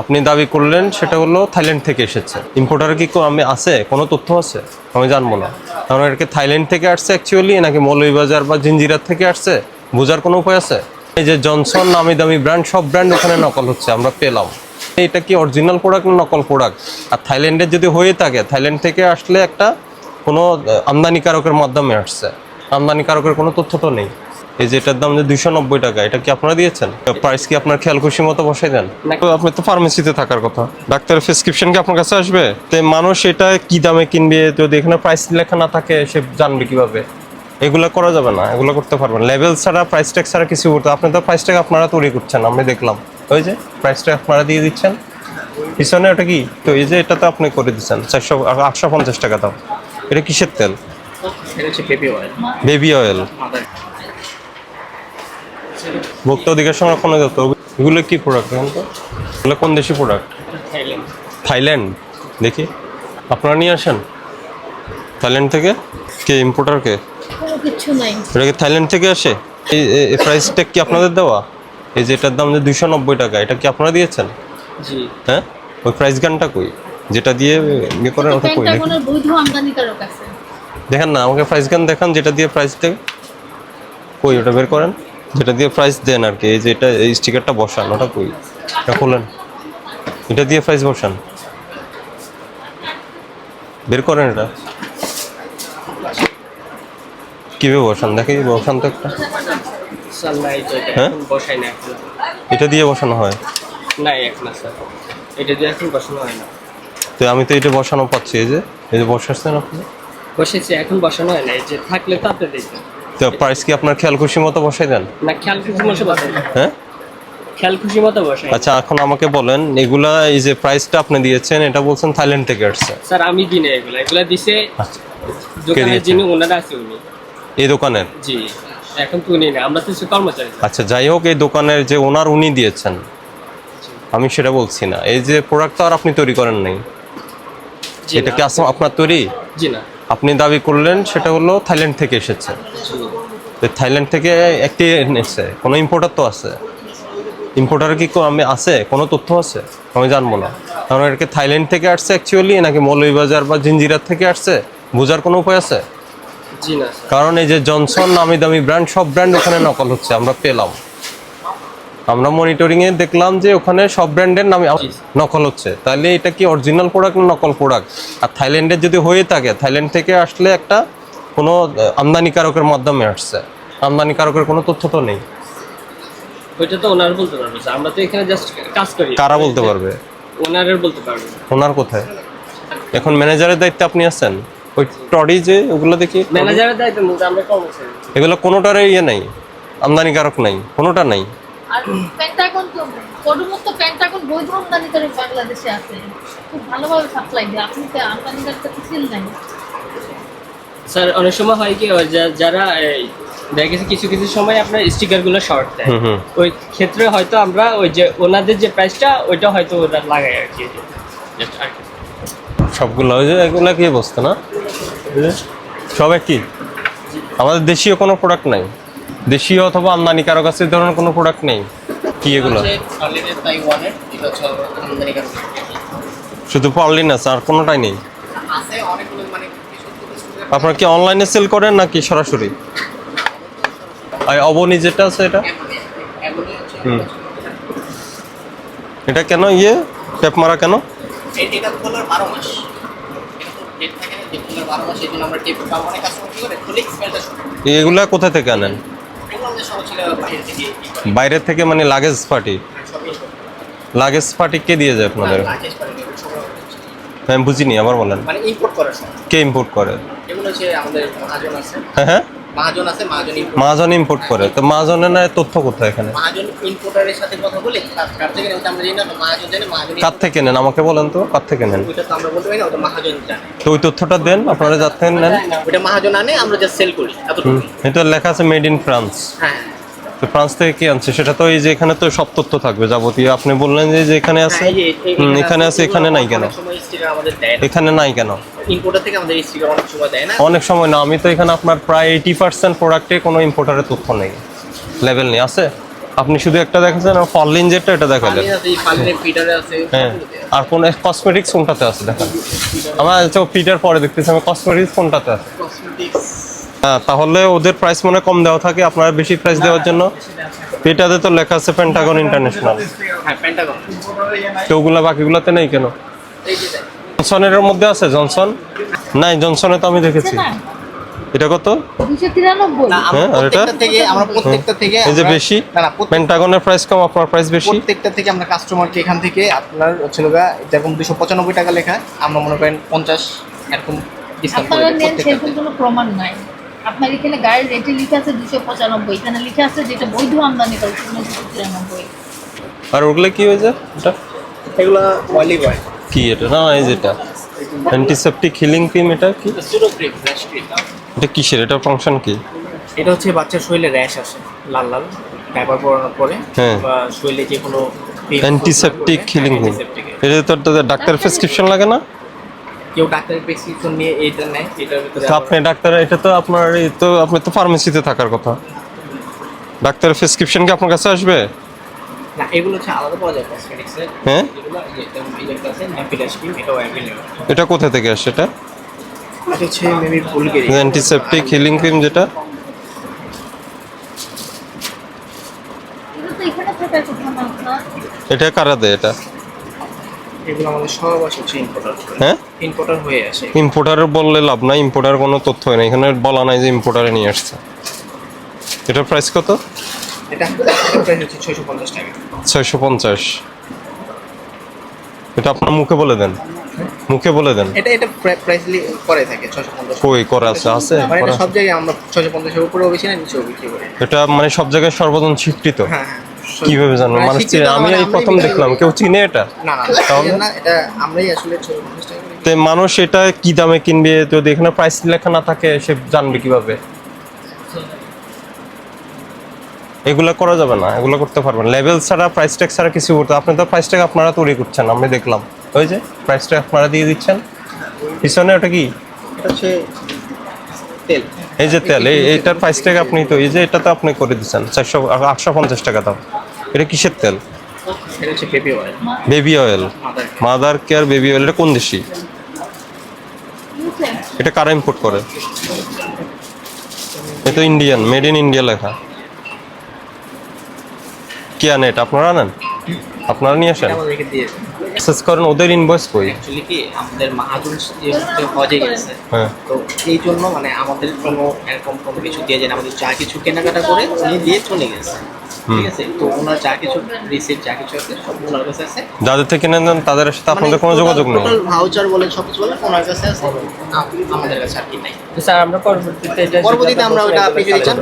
আপনি দাবি করলেন সেটা হলো থাইল্যান্ড থেকে এসেছে। ইম্পোর্টার কি আমি আছে? কোনো তথ্য আছে? আমি জানব না। কারণ এটাকে থাইল্যান্ড থেকে আসছে অ্যাকচুয়ালি নাকি মৌলভীবাজার বা জিঞ্জিরার থেকে আসছে? বোঝার কোনো উপায় আছে? এই যে জনসন নামি দামি ব্র্যান্ড সব ব্র্যান্ড ওখানে নকল হচ্ছে, আমরা পেলাম। এটা কি অরিজিনাল প্রোডাক্ট না নকল প্রোডাক্ট আর থাইল্যান্ডের যদি হয়ে থাকে, থাইল্যান্ড থেকে আসলে একটা কোনো আমদানিকারকের মাধ্যমে আসছে। আমদানিকারকের কোনো তথ্য তো নেই। এই যে এটার দাম যে দুইশো নব্বই টাকা এটা কি আপনারা দিয়েছেন? প্রাইস কি আপনার খেয়াল খুশি মতো বসাই দেন? আপনি তো ফার্মেসিতে থাকার কথা। ডাক্তারের প্রেসক্রিপশন কি আপনার কাছে আসবে? তো মানুষ এটা কি দামে কিনবে যদি এখানে প্রাইস লেখা না থাকে সে জানবে কীভাবে? এগুলো করা যাবে না এগুলো করতে পারবেন। লেভেল ছাড়া প্রাইস ট্যাগ ছাড়া কিছু করতে আপনি তো প্রাইস ট্যাগ আপনারা তৈরি করছেন আমি দেখলাম। ওই যে প্রাইস ট্যাগ আপনারা দিয়ে দিচ্ছেন। পিছনে ওটা কি? তো এই যে এটা তো আপনি করে দিচ্ছেন চারশো আটশো পঞ্চাশ টাকা দাম। এটা কিসের তেল? বেবি অয়েল বেবি অয়েল ভোক্তা অধিকার সংরক্ষণ যত এগুলো কি প্রোডাক্ট এখন তো? এগুলো কোন দেশি প্রোডাক্ট থাইল্যান্ড। থাইল্যান্ড? দেখি। আপনারা নিয়ে আসেন? থাইল্যান্ড থেকে? কে ইম্পোর্টার কে? কোনো কিছু নাই। এটা কি থাইল্যান্ড থেকে আসে? এই এই প্রাইস ট্যাগ কি আপনাদের দেওয়া? এই যে এটার দাম যে দুইশো নব্বই টাকা এটা কি আপনারা দিয়েছেন? জি। হ্যাঁ? ওই প্রাইস গানটা কই? যেটা দিয়ে ইয়ে করেন ওটা কই? দেখেন না আমাকে প্রাইস গান দেখান যেটা দিয়ে প্রাইস দেন কই ওটা বের করেন। যেটা দিয়ে প্রাইস দেন আর কি এই যে এটা এই স্টিকারটা বসান ওটা কই? এটা খোলেন। এটা দিয়ে প্রাইস বসান। বের করেন এটা। কীভাবে বসান? দেখি বসান তো একটা। হ্যাঁ? বসাই না এটা দিয়ে বসানো হয়? এখন না স্যার। এটা দিয়ে এখন বসানো হয় না। তো আমি তো এটা বসানো পাচ্ছি এই যে এই যে বসাচ্ছেন আপনি। বসেছি এখন বসানো হয় না এই যে থাকলে তো আপনি দেখবেন তো প্রাইস কি আপনার খেয়াল খুশি মতো বসাই দেন? না খেয়াল খুশি মতো বসাই। হ্যাঁ? খেয়াল খুশি মতো বসাই। আচ্ছা এখন আমাকে বলেন এগুলা এই যে প্রাইসটা আপনি দিয়েছেন এটা বলছেন থাইল্যান্ড থেকে আসছে। স্যার আমি দিই না এগুলো। এগুলো দিছে আচ্ছা। দোকানের যিনি ওনারা আছে উনি। এই দোকানের? জি এখন তো উনি না আমরা তো কর্মচারী। আচ্ছা যাই হোক এই দোকানের যে ওনার উনি দিয়েছেন আমি সেটা বলছি না। এই যে প্রোডাক্ট তো আর আপনি তৈরি করেন নাই। এটা কি আপনার তৈরি? জি না। আপনি দাবি করলেন সেটা হলো থাইল্যান্ড থেকে এসেছে। তো থাইল্যান্ড থেকে একটি এনেছে কোনো ইম্পোর্টার তো আছে। ইম্পোর্টার কি আমি আছে কোনো তথ্য আছে? আমি জানব না। কারণ এটাকে থাইল্যান্ড থেকে আসছে অ্যাকচুয়ালি নাকি মৌলভীবাজার বা জিঞ্জিরার থেকে আসছে? বোঝার কোনো উপায় আছে? কারণ এই যে জনসন নামি দামি ব্র্যান্ড সব ব্র্যান্ড ওখানে নকল হচ্ছে আমরা পেলাম। আমরা মনিটরিং এ দেখলাম যে ওখানে সব ব্র্যান্ডের নামে নকল হচ্ছে। তাহলে এটা কি অরিজিনাল প্রোডাক্ট না নকল প্রোডাক্ট আর থাইল্যান্ডের যদি হয়ে থাকে থাইল্যান্ড থেকে আসলে একটা কোনো আমদানিকারকের মাধ্যমে আসছে। আমদানিকারকের কোনো তথ্য তো নেই। ওইটা তো ওনার বলতে পারবে। স্যার আমরা তো এখানে জাস্ট কাজ করি। কারা বলতে পারবে? ওনারের বলতে পারবে। ওনার কোথায়? এখন ম্যানেজারের দায়িত্বে আপনি আছেন? ওই টডি যে ওগুলো দেখি ম্যানেজারের দায়িত্ব আমরা কর্মচারী এগুলো কোনোটার ইয়ে নাই আমদানিকারক নাই কোনোটা নাই। আর পেন্টাগন তো পেন্টাগন বৈধ বাংলাদেশে আছে। খুব ভালোভাবে সাপ্লাই দেয়। আপনি তো তো সিল নাই? স্যার অনেক সময় হয় কি ওই যারা এই, দেখা গেছে কিছু কিছু সময় আপনার স্টিকারগুলো শর্ট দেয় ওই ক্ষেত্রে হয়তো আমরা ওই যে ওনাদের যে প্রাইসটা ওইটা হয়তো ওরা লাগাই আর কি। সবগুলো ওই যে এগুলো কি অবস্থা না? সব একই? আমাদের দেশীয় কোনো প্রোডাক্ট নাই? দেশীয় অথবা আমদানিকারক আছে ধরনের কোনো প্রোডাক্ট নেই? কি এগুলো? শুধু পারলিন আছে আর কোনোটাই নেই? মানে আপনারা কি অনলাইনে সেল করেন নাকি সরাসরি? অবনি যেটা আছে এটা? হুম। এটা কেন ইয়ে? টেপ মারা কেন? এগুলা কোথা থেকে আনেন? এগুলো আমাদের সব ছিল বাইরে থেকে মানে লাগেজ পার্টি লাগেজ পার্টি কে দিয়ে যায় আপনাদের? পারে আমি বুঝিনি আবার বলেন। মানে ইম্পোর্ট করার কে ইম্পোর্ট করে? এগুলো হচ্ছে আমাদের মহাজন আছে। হ্যাঁ হ্যাঁ? মহাজন আছে মহাজন মাহাজন ইম্পোর্ট করে। তো মাহাজনের না তথ্য কোথায় এখানে? মহাজন ইম্পোর্টারের সাথে কথা বলে কার থেকে নেন? আমরা জানি না মহাজন জানে মহাজন কার থেকে নেন? আমাকে বলেন তো কার থেকে নেন? তো আমরা বলতে পারি না ওটা মহাজন জানে। তো ওই তথ্যটা দেন আপনারা থেকে নেন। ওটা মহাজন আনে আমরা জাস্ট সেল করি এতটুকু এটা লেখা আছে মেড ইন ফ্রান্স হ্যাঁ। তো ফ্রান্স থেকে কি আনছে? সেটা তো এই যে এখানে তো সব তথ্য থাকবে যাবতীয়। আপনি বললেন যে যে এখানে আছে হ্যাঁ, এখানে আছে এখানে নাই কেন? এখানে নাই কেন? অনেক সময় না। আমি তো এখানে আপনার প্রায় এইটি পার্সেন্ট প্রোডাক্টে কোনো ইম্পোর্টারের তথ্য নেই। লেভেল নেই আছে? আপনি শুধু একটা দেখাচ্ছেন আর ফললিন যেটা এটা দেখালেন। ফিটারে হ্যাঁ। আর কোন কসমেটিক্স কোনটাতে আছে? দেখান। আমার তো পিটার পরে দেখতেছি আমি কসমেটিক্স কোনটাতে আছে? হ্যাঁ তাহলে ওদের প্রাইস মনে কম দেওয়া থাকে আপনারা বেশি প্রাইস দেওয়ার জন্য। এটাতে তো লেখা আছে পেন্টাগন ইন্টারন্যাশনাল হ্যাঁ পেন্টাগন তো ওগুলা বাকিগুলোতে নেই কেন? জনসনের মধ্যে আছে জনসন? নাই জনসনে তো আমি দেখেছি। এটা কত? দুশো তিরানব্বই। না আমরা হ্যাঁ, প্রত্যেকটা থেকে আমরা প্রত্যেকটা থেকে এই যে বেশি? না না পেন্টাগনের প্রাইস কম আপনার প্রাইস বেশি? প্রত্যেকটা থেকে আমরা কাস্টমারকে এখান থেকে আপনার হচ্ছে যেরকম দুশো পঁচানব্বই টাকা লেখা আমরা মনে করেন পঞ্চাশ এরকম ডিসকাউন্ট করে আপনারা নেন সেরকম কোনো প্রমাণ নাই। আপনার এখানে গাড়ির রেটে লেখা আছে দুশো পঁচানব্বই। এখানে লেখা আছে যেটা বৈধ আমদানি করে দুশো তিরানব্বই আর ওগুলো কি হয়েছে? এটা? এগুলো অয়েলি বয়। কি এটা? না এই যেটা। অ্যান্টিসেপটিক হিলিং ক্রিম এটা কি? ক্রিম এটা কিসের? এটা ফাংশন কি? এটা হচ্ছে বাচ্চার শরীরে র্যাশ আসে লাল লাল ডাইপার পরানোর পরে হ্যাঁ। বা শরীরে যে কোনো অ্যান্টিসেপটিক হিলিং ক্রিম এটা তো ডাক্তার প্রেসক্রিপশন লাগে না? কেউ ডাক্তারের প্রেসক্রিপশন নিয়ে এইটা নেয় এটার ভিতরে আপনি ডাক্তার এটা তো আপনার এই তো আপনি তো ফার্মেসিতে থাকার কথা। ডাক্তারের প্রেসক্রিপশন কি আপনার কাছে আসবে? না এগুলো হচ্ছে আলাদা পাওয়া যায় কসমেটিক্সের হ্যাঁ? একটা আছে ন্যাপি র্যাশ ক্রিম এটাও অ্যাভেলেবল এটা কোথা থেকে আসে এটা? এটা হচ্ছে মেবি বুলগেরি অ্যান্টিসেপটিক হিলিং ক্রিম যেটা? এটা এটা কারা দেয় এটা? এগুলো আমাদের সব আসে হচ্ছে ইম্পোর্টার হ্যাঁ? ইম্পোর্টার হয়ে আসে। ইম্পোর্টারের বললে লাভ নাই ইম্পোর্টার কোনো তথ্য হয় না। এখানে বলা নাই যে ইম্পোর্টারে নিয়ে আসছে। এটার প্রাইস কত? এটা প্রাইস হচ্ছে ছয়শো পঞ্চাশ টাকা। ছয়শো পঞ্চাশ। এটা আপনার মুখে বলে দেন। মুখে বলে দেন। এটা এটা প্রাইসলি করে থাকে ছয়শো পঞ্চাশ। কই করা আছে? আছে? মানে সব জায়গায় আমরা উপরেও বেশি না নিচেও বিক্রি করি। এটা মানে সব জায়গায় সর্বজন স্বীকৃত? হ্যাঁ হ্যাঁ। কীভাবে জানব মানে আমি এই প্রথম দেখলাম কেউ চিনে এটা? না না এটা আমরাই আসলে তে মানুষ এটা কি দামে কিনবে? যদি এখানে প্রাইস লেখা না থাকে সে জানবে কীভাবে? এগুলো করা যাবে না এগুলো করতে পারবেন লেভেল ছাড়া প্রাইস ট্যাগ ছাড়া কিছু করতে আপনি তো প্রাইস ট্যাগ আপনারা তৈরি করছেন আমি দেখলাম। ওই যে প্রাইস ট্যাগ আপনারা দিয়ে দিচ্ছেন। পিছনে ওটা কি? এটা হচ্ছে তেল। এই যে তেল এই এইটার প্রাইস ট্যাগ আপনি তো এই যে এটা তো আপনি করে দিচ্ছেন চারশো আটশো পঞ্চাশ টাকা দাম। এটা কিসের তেল? Baby oil mother mother care baby oil এটা কোন দেশি? এটা কারা ইম্পোর্ট করে? এটা ইন্ডিয়ান মেড ইন ইন্ডিয়া লেখা। কে আনে এটা আপনারা আনেন? আপনারা নিয়ে আসেন? অ্যাক্সেস করেন ওদের ইনভয়েস কই? অ্যাকচুয়ালি কি আমাদের মাহাজন যে হচ্ছে হজে গেছে হ্যাঁ। তো এই জন্য মানে আমাদের কোনো এরকম কোনো কিছু দিয়ে যায় আমাদের যা কিছু কেনাকাটা করে উনি দিয়ে চলে গেছে। ঠিক আছে? তো ওনার যা কিছু রিসিপ্ট যা কিছু আছে সব ওনার কাছে আছে। যাদের থেকে নেন তাদের সাথে আপনাদের কোনো যোগাযোগ নেই। টোটাল ভাউচার বলেন সব কিছু বলেন ওনার কাছে আছে। আম- আমাদের কাছে আর কি নাই। তো স্যার আমরা পরবর্তীতে এটা পরবর্তীতে আমরা ওটা আপনি যদি চান